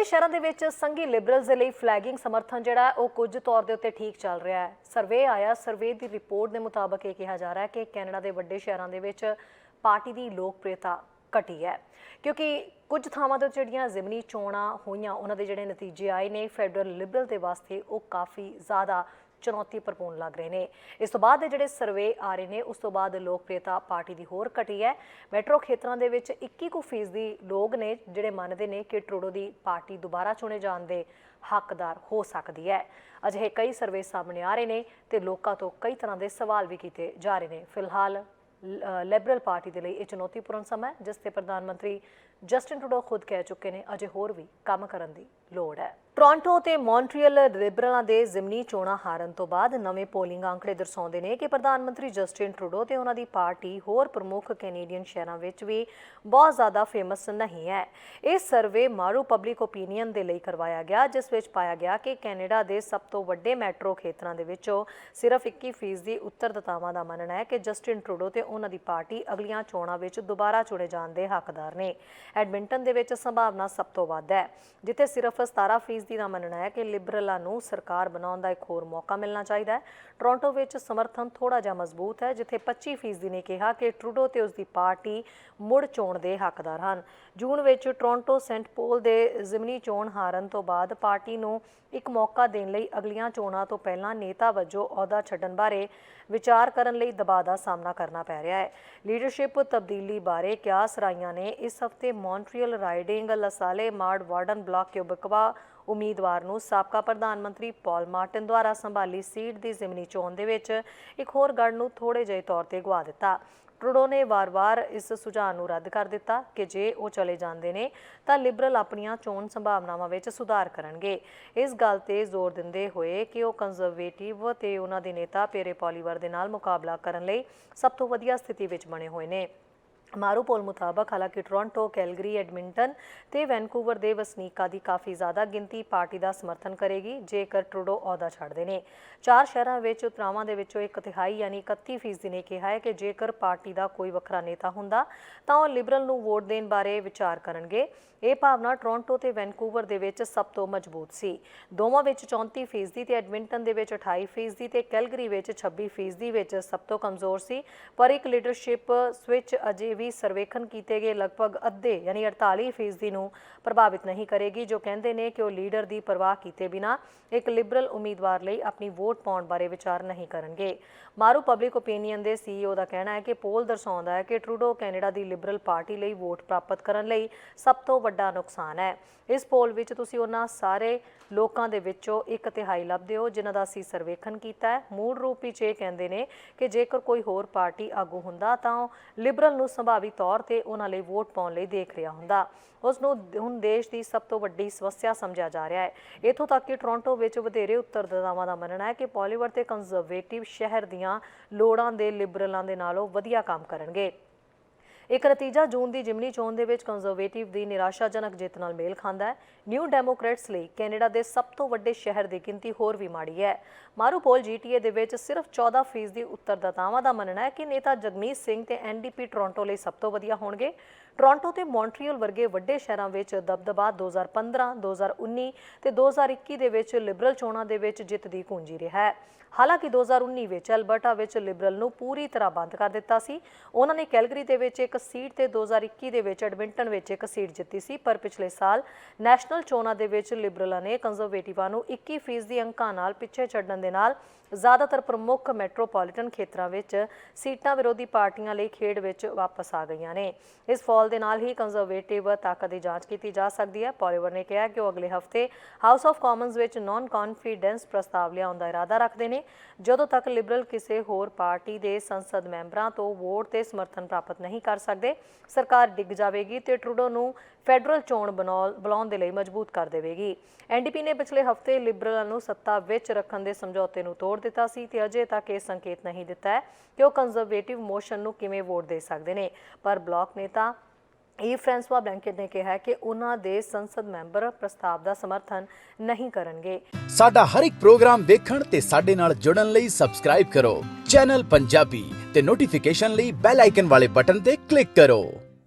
ਵੱਡੇ ਸ਼ਹਿਰਾਂ ਦੇ ਵਿੱਚ ਸੰਘੀ ਲਿਬਰਲਸ ਦੇ ਲਈ ਫਲੈਗਿੰਗ ਸਮਰਥਨ ਜਿਹੜਾ ਉਹ ਕੁਝ ਤੌਰ ਦੇ ਉੱਤੇ ਠੀਕ ਚੱਲ ਰਿਹਾ ਹੈ। ਸਰਵੇ ਆਇਆ, ਸਰਵੇ ਦੀ ਰਿਪੋਰਟ ਦੇ ਮੁਤਾਬਕ ਇਹ ਕਿਹਾ ਜਾ ਰਿਹਾ ਹੈ ਕਿ ਕੈਨੇਡਾ ਦੇ ਵੱਡੇ ਸ਼ਹਿਰਾਂ ਦੇ ਵਿੱਚ ਪਾਰਟੀ ਦੀ ਲੋਕਪ੍ਰਿਯਤਾ ਘਟੀ ਹੈ। ਕਿਉਂਕਿ ਕੁਝ ਥਾਵਾਂ ਤੇ ਜਿਹੜੀਆਂ ਜ਼ਿਮਨੀ ਚੋਣਾਂ ਹੋਈਆਂ, ਉਹਨਾਂ ਦੇ ਜਿਹੜੇ ਨਤੀਜੇ ਆਏ ਨੇ, ਫੈਡਰਲ ਲਿਬਰਲ ਦੇ ਵਾਸਤੇ ਉਹ ਕਾਫੀ ਜ਼ਿਆਦਾ ਚੁਣੌਤੀ ਚੁਣੌਤੀਪੂਰਨ ਲੱਗ ਰਹੇ ਨੇ। ਇਸ ਤੋਂ ਬਾਅਦ ਦੇ ਜਿਹੜੇ ਸਰਵੇ ਆ ਰਹੇ ਨੇ, ਉਸ ਤੋਂ ਬਾਅਦ ਲੋਕਪ੍ਰਿਯਤਾ ਪਾਰਟੀ ਦੀ ਹੋਰ ਘਟੀ ਹੈ। ਮੈਟਰੋ ਖੇਤਰਾਂ ਦੇ ਵਿੱਚ 21 ਕੁ ਫੀਸਦੀ ਲੋਕ ਨੇ ਜਿਹੜੇ ਮੰਨਦੇ ਨੇ ਕਿ ਟਰੂਡੋ ਦੀ ਪਾਰਟੀ ਦੁਬਾਰਾ ਚੁਣੇ ਜਾਣ ਦੇ ਹੱਕਦਾਰ ਹੋ ਸਕਦੀ ਹੈ। ਅਜਿਹੇ ਕਈ ਸਰਵੇ ਸਾਹਮਣੇ ਆ ਰਹੇ ਨੇ ਤੇ ਲੋਕਾਂ ਤੋਂ ਕਈ ਤਰ੍ਹਾਂ ਦੇ ਸਵਾਲ ਵੀ ਕੀਤੇ ਜਾ ਰਹੇ ਨੇ। ਫਿਲਹਾਲ ਲਿਬਰਲ ਪਾਰਟੀ ਦੇ ਲਈ ਇਹ ਚੁਣੌਤੀਪੂਰਨ ਸਮਾਂ ਜਿਸ ਤੇ ਪ੍ਰਧਾਨ ਮੰਤਰੀ ਜਸਟਿਨ ਟਰੂਡੋ ਖੁਦ ਕਹਿ ਚੁੱਕੇ ਨੇ, ਅਜੇ ਹੋਰ ਵੀ ਕੰਮ ਕਰਨ ਦੀ ਲੋੜ ਹੈ। ਟੋਰਾਂਟੋ ਤੇ ਮੌਂਟਰੀਅਲ ਲਿਬਰਲਾਂ ਦੇ ਜ਼ਿਮਨੀ ਚੋਣਾਂ ਹਾਰਨ ਤੋਂ ਬਾਅਦ ਨਵੇਂ ਪੋਲਿੰਗ ਅੰਕੜੇ ਦਰਸਾਉਂਦੇ ਨੇ ਕਿ ਪ੍ਰਧਾਨ ਮੰਤਰੀ ਜਸਟਿਨ ਟਰੂਡੋ ਤੇ ਉਹਨਾਂ ਦੀ ਪਾਰਟੀ ਹੋਰ ਪ੍ਰਮੁੱਖ ਕੈਨੇਡੀਅਨ ਸ਼ਹਿਰਾਂ ਵਿੱਚ ਵੀ ਬਹੁਤ ਜ਼ਿਆਦਾ ਫੇਮਸ ਨਹੀਂ ਹੈ। ਇਹ ਸਰਵੇ ਮਾਰੂ ਪਬਲਿਕ ਓਪੀਨੀਅਨ ਦੇ ਲਈ ਕਰਵਾਇਆ ਗਿਆ, ਜਿਸ ਵਿੱਚ ਪਾਇਆ ਗਿਆ ਕਿ ਕੈਨੇਡਾ ਦੇ ਸਭ ਤੋਂ ਵੱਡੇ ਮੈਟਰੋ ਖੇਤਰਾਂ ਦੇ ਵਿੱਚੋਂ ਸਿਰਫ 21% ਦੀ ਉੱਤਰਦਾਤਾਵਾਂ ਦਾ ਮੰਨਣਾ ਹੈ ਕਿ ਜਸਟਿਨ ਟਰੂਡੋ ਤੇ ਉਹਨਾਂ ਦੀ ਪਾਰਟੀ ਅਗਲੀਆਂ ਚੋਣਾਂ ਵਿੱਚ ਦੁਬਾਰਾ ਚੁਣੇ ਜਾਣ ਦੇ ਹੱਕਦਾਰ ਨੇ। ਐਡਮਿੰਟਨ ਦੇ ਵਿੱਚ ਸੰਭਾਵਨਾ ਸਭ ਤੋਂ ਵੱਧ ਹੈ, ਜਿੱਥੇ ਸਿਰਫ 17% ਦਾ ਮੰਨਣਾ ਹੈ ਕਿ ਲਿਬਰਲਾਂ ਨੂੰ ਸਰਕਾਰ ਬਣਾਉਣ ਦਾ ਇੱਕ ਹੋਰ ਮੌਕਾ ਮਿਲਣਾ ਚਾਹੀਦਾ ਹੈ। ਟੋਰਾਂਟੋ ਵਿੱਚ ਸਮਰਥਨ ਥੋੜਾ ਜਿਹਾ ਮਜ਼ਬੂਤ ਹੈ, ਜਿੱਥੇ 25% ਨੇ ਕਿਹਾ ਕਿ ਟਰੂਡੋ ਤੇ ਉਸ ਦੀ ਪਾਰਟੀ ਮੁੜ ਚੋਣ ਦੇ ਹੱਕਦਾਰ ਹਨ। ਜੂਨ ਵਿੱਚ ਟੋਰਾਂਟੋ ਸੈਂਟ ਪੋਲ ਦੇ ਜ਼ਿਮਨੀ ਚੋਣ ਹਾਰਨ ਤੋਂ ਬਾਅਦ ਪਾਰਟੀ ਨੂੰ ਇੱਕ ਮੌਕਾ ਦੇਣ ਲਈ ਅਗਲੀਆਂ ਚੋਣਾਂ ਤੋਂ ਪਹਿਲਾਂ ਨੇਤਾ ਵਜੋਂ ਅਹੁਦਾ ਛੱਡਣ ਬਾਰੇ ਵਿਚਾਰ ਕਰਨ ਲਈ ਦਬਾਅ ਦਾ ਸਾਹਮਣਾ ਕਰਨਾ ਪੈ ਰਿਹਾ ਹੈ। ਲੀਡਰਸ਼ਿਪ ਤਬਦੀਲੀ ਬਾਰੇ ਕਿਆਸ ਰਾਈਆਂ ਨੇ ਇਸ ਹਫ਼ਤੇ Montreal riding LaSalle Emard Verdun Bloc Quebecois ਉਮੀਦਵਾਰ ਨੂੰ ਸਾਬਕਾ ਪ੍ਰਧਾਨ ਮੰਤਰੀ ਪਾਲ ਮਾਰਟਨ ਦੁਆਰਾ ਸੰਭਾਲੀ ਸੀਟ ਦੀ ਜ਼ਿਮਨੀ ਚੋਣ ਦੇ ਵਿੱਚ ਇੱਕ ਹੋਰ ਗੜ ਨੂੰ ਥੋੜੇ ਜਿਹੇ ਤੌਰ ਤੇ ਗਵਾ ਦਿੱਤਾ। ਟਰੂਡੋ ਨੇ ਵਾਰ-ਵਾਰ ਇਸ ਸੁਝਾਅ ਨੂੰ ਰੱਦ ਕਰ ਦਿੱਤਾ ਕਿ ਜੇ ਉਹ ਚਲੇ ਜਾਂਦੇ ਨੇ ਤਾਂ ਲਿਬਰਲ ਆਪਣੀਆਂ ਚੋਣ ਸੰਭਾਵਨਾਵਾਂ ਵਿੱਚ ਸੁਧਾਰ ਕਰਨਗੇ। ਇਸ ਗੱਲ ਤੇ ਜ਼ੋਰ ਦਿੰਦੇ ਹੋਏ ਕਿ ਉਹ ਕੰਜ਼ਰਵੇਟਿਵ ਤੇ ਉਹਨਾਂ ਦੇ ਨੇਤਾ ਪੇਰੇ ਪੋਲੀਵਰ ਦੇ ਨਾਲ ਮੁਕਾਬਲਾ ਕਰਨ ਲਈ ਸਭ ਤੋਂ ਵਧੀਆ ਸਥਿਤੀ ਵਿੱਚ ਬਣੇ ਹੋਏ ਨੇ। ਮਾਰੂ ਪੋਲ ਮੁਤਾਬਕ ਹਾਲਾਂਕਿ ਟੋਰਾਂਟੋ, ਕੈਲਗਰੀ, ਐਡਮਿੰਟਨ ਤੇ ਵੈਨਕੂਵਰ ਦੇ ਵਸਨੀਕਾਂ ਦੀ ਕਾਫੀ ਜ਼ਿਆਦਾ ਗਿਣਤੀ ਪਾਰਟੀ ਦਾ ਸਮਰਥਨ ਕਰੇਗੀ ਜੇਕਰ ਟਰੂਡੋ ਅਹੁਦਾ ਛੱਡਦੇ ਨੇ। ਚਾਰ ਸ਼ਹਿਰਾਂ ਵਿੱਚ ਉਤਰਾਵਾਂ ਦੇ ਵਿੱਚੋਂ ਇੱਕ ਤਿਹਾਈ ਯਾਨੀ 31% ਨੇ ਕਿਹਾ ਹੈ ਕਿ ਜੇਕਰ ਪਾਰਟੀ ਦਾ ਕੋਈ ਵੱਖਰਾ ਨੇਤਾ ਹੁੰਦਾ ਤਾਂ ਉਹ ਲਿਬਰਲ ਨੂੰ ਵੋਟ ਦੇਣ ਬਾਰੇ ਵਿਚਾਰ ਕਰਨਗੇ। ਇਹ ਭਾਵਨਾ ਟੋਰਾਂਟੋ ਤੇ ਵੈਨਕੂਵਰ ਦੇ ਵਿੱਚ ਸਭ ਤੋਂ ਮਜ਼ਬੂਤ ਸੀ। ਦੋਵਾਂ ਵਿੱਚ 34% ਤੇ ਐਡਮਿੰਟਨ ਦੇ ਵਿੱਚ 28% ਤੇ ਕੈਲਗਰੀ ਵਿੱਚ 26% ਵਿੱਚ ਸਭ ਤੋਂ ਕਮਜ਼ੋਰ ਸੀ ਪਰ ਇੱਕ ਲੀਡਰਸ਼ਿਪ ਸਵਿਚ ਅਜੇ ਵੀ ਸਰਵੇਖਣ ਕੀਤੇ ਗਏ ਲਗਭਗ ਅੱਧੇ, ਯਾਨੀ 48% ਨੂੰ ਪ੍ਰਭਾਵਿਤ ਨਹੀਂ ਕਰੇਗੀ, ਜੋ ਕਹਿੰਦੇ ਨੇ ਕਿ ਉਹ ਲੀਡਰ ਦੀ ਪਰਵਾਹ ਕੀਤੇ ਬਿਨਾ ਇੱਕ ਲਿਬਰਲ ਉਮੀਦਵਾਰ ਲਈ ਆਪਣੀ ਵੋਟ ਪਾਉਣ ਬਾਰੇ ਵਿਚਾਰ ਨਹੀਂ ਕਰਨਗੇ। ਮਾਰੂ ਪਬਲਿਕ ਓਪੀਨੀਅਨ ਦੇ ਸੀਈਓ ਦਾ ਕਹਿਣਾ ਹੈ ਕਿ ਪੋਲ ਦਰਸਾਉਂਦਾ ਹੈ ਕਿ ਟਰੂਡੋ ਕੈਨੇਡਾ ਦੀ ਲਿਬਰਲ ਪਾਰਟੀ ਲਈ ਵੋਟ ਪ੍ਰਾਪਤ ਕਰਨ ਲਈ ਸਭ ਤੋਂ ਵੱਡਾ ਨੁਕਸਾਨ ਹੈ। ਇਸ ਪੋਲ ਵਿੱਚ ਤੁਸੀਂ ਉਹਨਾਂ ਸਾਰੇ ਲੋਕਾਂ ਦੇ ਵਿੱਚੋਂ ਇੱਕ ਤਿਹਾਈ ਲੱਭਦੇ ਹੋ, ਜਿਨ੍ਹਾਂ ਦਾ ਅਸੀਂ ਸਰਵੇਖਣ ਕੀਤਾ ਹੈ। ਮੂਲ ਰੂਪ ਵਿੱਚ ਇਹ ਕਹਿੰਦੇ ਨੇ ਕਿ ਜੇਕਰ ਕੋਈ ਹੋਰ ਪਾਰਟੀ ਆਗੂ ਹੁੰਦਾ ਤਾਂ ਲਿਬਰਲ ਨੂੰ ਸੰਭਾਵੀ ਤੌਰ ਤੇ ਉਹਨਾਂ ਲਈ ਵੋਟ ਪਾਉਣ ਲਈ ਦੇਖ ਰਿਹਾ ਹੁੰਦਾ। ਉਸ ਨੂੰ ਹੁਣ ਦੇਸ਼ ਦੀ ਸਭ ਤੋਂ ਵੱਡੀ ਸਮੱਸਿਆ ਸਮਝਿਆ ਜਾ ਰਿਹਾ ਹੈ। ਇਥੋਂ ਤੱਕ ਕਿ ਟੋਰਾਂਟੋ ਵਿੱਚ ਵਧੇਰੇ ਉੱਤਰਦਾਤਾਵਾਂ ਦਾ ਮੰਨਣਾ ਹੈ ਕਿ ਪੋਲੀਵਰ ਤੇ ਕੰਜ਼ਰਵੇਟਿਵ ਸ਼ਹਿਰ ਦੀਆਂ ਲੋੜਾਂ ਦੇ ਲਿਬਰਲਾਂ ਦੇ ਨਾਲੋਂ ਵਧੀਆ ਕੰਮ ਕਰਨਗੇ। ਇੱਕ ਨਤੀਜਾ ਜੂਨ ਦੀ ਜਿਮਨੀ ਚੋਣ ਦੇ ਵਿੱਚ ਕੰਜ਼ਰਵੇਟਿਵ ਦੀ ਨਿਰਾਸ਼ਾਜਨਕ ਜਿੱਤ ਨਾਲ ਮੇਲ ਖਾਂਦਾ ਹੈ। ਨਿਊ ਡੈਮੋਕ੍ਰੈਟਸ ਲਈ ਕੈਨੇਡਾ ਦੇ ਸਭ ਤੋਂ ਵੱਡੇ ਸ਼ਹਿਰ ਦੀ ਗਿਣਤੀ ਹੋਰ ਵੀ ਮਾੜੀ ਹੈ। ਮਾਰੂਪੋਲ ਜੀਟੀਏ ਦੇ ਵਿੱਚ ਸਿਰਫ 14% ਦੀ ਉੱਤਰਦਾਤਾਵਾਂ ਦਾ ਮੰਨਣਾ ਹੈ ਕਿ ਨੇਤਾ ਜਗਮੀਤ ਸਿੰਘ ਤੇ ਐਨਡੀਪੀ ਟੋਰਾਂਟੋ ਲਈ ਸਭ ਤੋਂ ਵਧੀਆ ਹੋਣਗੇ। ਟੋਰਾਂਟੋ ਤੇ ਮੌਂਟਰੀਅਲ ਵਰਗੇ ਵੱਡੇ ਸ਼ਹਿਰਾਂ ਵਿੱਚ ਦਬਦਬਾ 2015 2019 ਤੇ 2021 ਦੇ ਵਿੱਚ ਲਿਬਰਲ ਚੋਣਾਂ ਦੇ ਵਿੱਚ ਜਿੱਤ ਦੀ ਕੁੰਜੀ ਰਿਹਾ ਹੈ। ਹਾਲਾਂਕਿ 2019 ਵਿੱਚ ਅਲਬਰਟਾ ਵਿੱਚ ਲਿਬਰਲ ਨੂੰ ਪੂਰੀ ਤਰ੍ਹਾਂ ਬੰਦ ਕਰ ਦਿੱਤਾ ਸੀ। ਉਹਨਾਂ ਨੇ ਕੈਲਗਰੀ ਦੇ ਵਿੱਚ ਇੱਕ ਸੀਟ ਤੇ 2021 ਦੇ ਵਿੱਚ ਐਡਮਿੰਟਨ ਵਿੱਚ ਇੱਕ ਸੀਟ ਜਿੱਤੀ ਸੀ, ਪਰ ਪਿਛਲੇ ਸਾਲ ਨੈਸ਼ਨਲ ਚੋਣਾਂ ਦੇ ਵਿੱਚ ਲਿਬਰਲਾਂ ਨੇ ਕੰਜ਼ਰਵੇਟਿਵਾਂ ਨੂੰ 21% ਦੀ ਅੰਕਾਂ ਨਾਲ ਪਿੱਛੇ ਛੱਡਣ ਦੇ ਨਾਲ ਜ਼ਿਆਦਾਤਰ ਪ੍ਰਮੁੱਖ ਮੈਟਰੋਪੋਲੀਟਨ ਖੇਤਰਾਂ ਵਿੱਚ ਸੀਟਾਂ ਵਿਰੋਧੀ ਪਾਰਟੀਆਂ ਲਈ ਖੇਡ ਵਿੱਚ ਵਾਪਸ ਆ ਗਈਆਂ ਨੇ। ਇਸ ਫਾਲ ਦੇ ਨਾਲ ਹੀ ਕੰਜ਼ਰਵੇਟਿਵ ਤਾਕਤ ਦੀ ਜਾਂਚ ਕੀਤੀ ਜਾ ਸਕਦੀ ਹੈ। ਪੋਲੀਵਰ ਨੇ ਕਿਹਾ ਕਿ ਉਹ ਅਗਲੇ ਹਫ਼ਤੇ ਹਾਊਸ ਆਫ ਕਾਮਨਸ ਵਿੱਚ ਨਾਨ ਕੌਨਫੀਡੈਂਸ ਪ੍ਰਸਤਾਵ ਲਿਆਉਣ ਦਾ ਇਰਾਦਾ ਰੱਖਦੇ ਨੇ। ਜਦੋਂ ਤੱਕ ਲਿਬਰਲ ਕਿਸੇ ਹੋਰ ਪਾਰਟੀ ਦੇ ਸੰਸਦ ਮੈਂਬਰਾਂ ਤੋਂ ਵੋਟ ਤੇ ਸਮਰਥਨ ਪ੍ਰਾਪਤ ਨਹੀਂ ਕਰ ਸਕਦੇ, ਸਰਕਾਰ ਡਿੱਗ ਜਾਵੇਗੀ ਤੇ ਟਰੂਡੋ ਨੂੰ ਫੈਡਰਲ ਚੋਣ ਬਣਾਉਣ, ਬੁਲਾਉਣ ਦੇ ਲਈ ਮਜ਼ਬੂਤ ਕਰ ਦੇਵੇਗੀ। ਐਨਡੀਪੀ ਨੇ ਪਿਛਲੇ ਹਫ਼ਤੇ ਲਿਬਰਲਾਂ ਨੂੰ ਸੱਤਾ ਵਿੱਚ ਰੱਖਣ ਦੇ ਸਮਝੌਤੇ ਨੂੰ ਤੋੜ ਦਿੱਤਾ ਸੀ ਤੇ ਅਜੇ ਤੱਕ ਇਹ ਸੰਕੇਤ ਨਹੀਂ ਦਿੱਤਾ ਹੈ ਕਿ ਉਹ ਕੰਜ਼ਰਵੇਟਿਵ ਮੋਸ਼ਨ ਨੂੰ ਕਿਵੇਂ ਵੋਟ ਦੇ ਸਕਦੇ ਨੇ। ਪਰ ਬਲਾਕ ਨੇਤਾ ਇਹ ਫ੍ਰਾਂਸਵਾ ਬਲੈਂਕੇਟ ਨੇ ਕਿਹਾ ਕਿ ਉਹਨਾਂ ਦੇ ਸੰਸਦ ਮੈਂਬਰ ਪ੍ਰਸਤਾਵ ਦਾ ਸਮਰਥਨ ਨਹੀਂ ਕਰਨਗੇ। ਸਾਡਾ ਹਰ ਇੱਕ ਪ੍ਰੋਗਰਾਮ ਦੇਖਣ ਤੇ ਸਾਡੇ ਨਾਲ ਜੁੜਨ ਲਈ ਸਬਸਕ੍ਰਾਈਬ ਕਰੋ। ਚੈਨਲ ਪੰਜਾਬੀ ਤੇ ਨੋਟੀਫਿਕੇਸ਼ਨ ਲਈ ਬੈਲ ਆਈਕਨ ਵਾਲੇ ਬਟਨ ਤੇ ਕਲਿੱਕ ਕਰੋ।